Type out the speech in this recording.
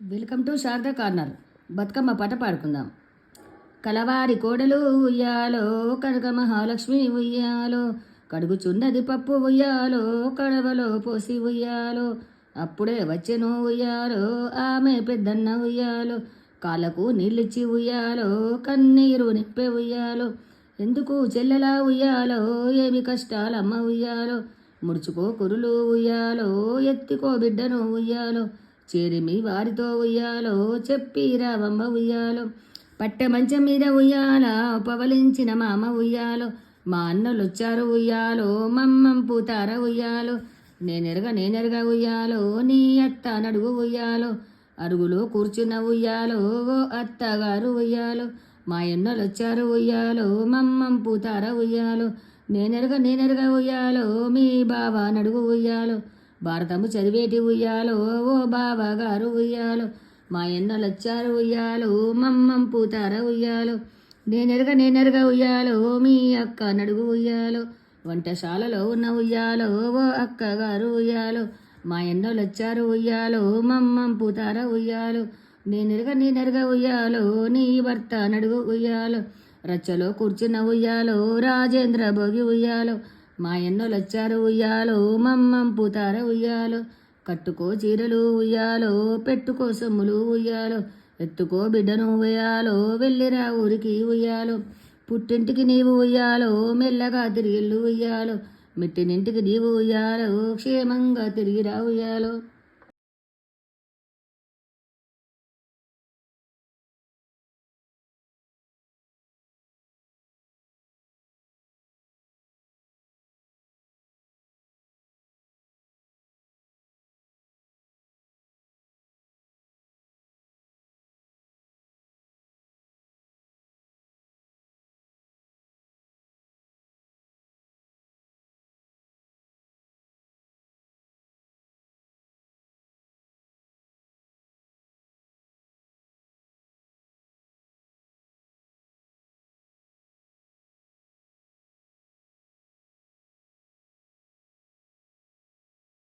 Welcome to Sharada corner. Bathukamma పాట పాడుకుందాం. కలవారి కోడలు ఉయ్యాలో కడక మహాలక్ష్మి ఉయ్యాలో కడుగుచున్నది పప్పు ఉయ్యాలో కడవలో పోసి ఉయ్యాలో అప్పుడే వచ్చెను ఉయ్యాలో ఆమె పెద్దన్న ఉయ్యాలో కాళ్ళకు నీళ్ళిచ్చి ఉయ్యాలో కన్నీరు నిప్పే ఉయ్యాలో ఎందుకు చెల్లెలా ఉయ్యాలో ఏమి కష్టాలమ్మ ఉయ్యాలో ముడుచుకో కురులు ఉయ్యాలో ఎత్తుకో బిడ్డను ఉయ్యాలో చేరిమి వారితో ఉయ్యాలో చెప్పి రావమ్మ ఉయ్యాలో. పట్టె మంచం మీద ఉయ్యాల పవలించిన మామ ఉయ్యాలో. మా అన్నలు వచ్చారు ఉయ్యాలో మమ్మం పూతార ఉయ్యాలో. నేనెరగ నేనెరగ ఉయ్యాలో నీ అత్త నడుగు ఉయ్యాలో. అరుగులో కూర్చున్న ఉయ్యాలో ఓ అత్తగారు ఉయ్యాలో. మా ఎన్నలొచ్చారు ఉయ్యాలో మమ్మం పూతార ఉయ్యాలో. నేనెరగ నేనెరగ ఉయ్యాలో మీ బావ నడుగు ఉయ్యాలో. భారతము చదివేటి ఉయ్యాలో ఓ బాబా గారు ఉయ్యాలో మా ఎన్నలొచ్చారు ఉయ్యాలో మమ్మం పూతార ఉయ్యాలో నేనెరగ నేనెరగ ఉయ్యాలో మీ అక్క నడుగు ఉయ్యాలో వంటశాలలో ఉన్న ఉయ్యాలో ఓ అక్క గారు ఉయ్యాలో మా ఎన్నోలొచ్చారు వచ్చారు ఉయ్యాలో మమ్మం పూతార ఉయ్యాలో నేనెరగ నేనెరగ ఉయ్యాలో నీ భర్త నడుగు ఉయ్యాలో రచ్చలో కూర్చున్న ఉయ్యాలో రాజేంద్ర భోగి ఉయ్యాలో మా ఎన్నోళ్ళు వచ్చారు ఉయ్యాలో మమ్మం పూతార ఉయ్యాలో కట్టుకో చీరలు ఉయ్యాలో పెట్టుకో సొమ్ములు ఉయ్యాలో ఎత్తుకో బిడ్డను ఉయ్యాలో వెళ్ళిరా ఊరికి ఉయ్యాలో. పుట్టింటికి నీవు ఉయ్యాలో మెల్లగా తిరిగిల్లు ఉయ్యాలో. మెట్టినింటికి నీవు ఉయ్యాలో క్షేమంగా తిరిగిరా ఉయ్యాలో.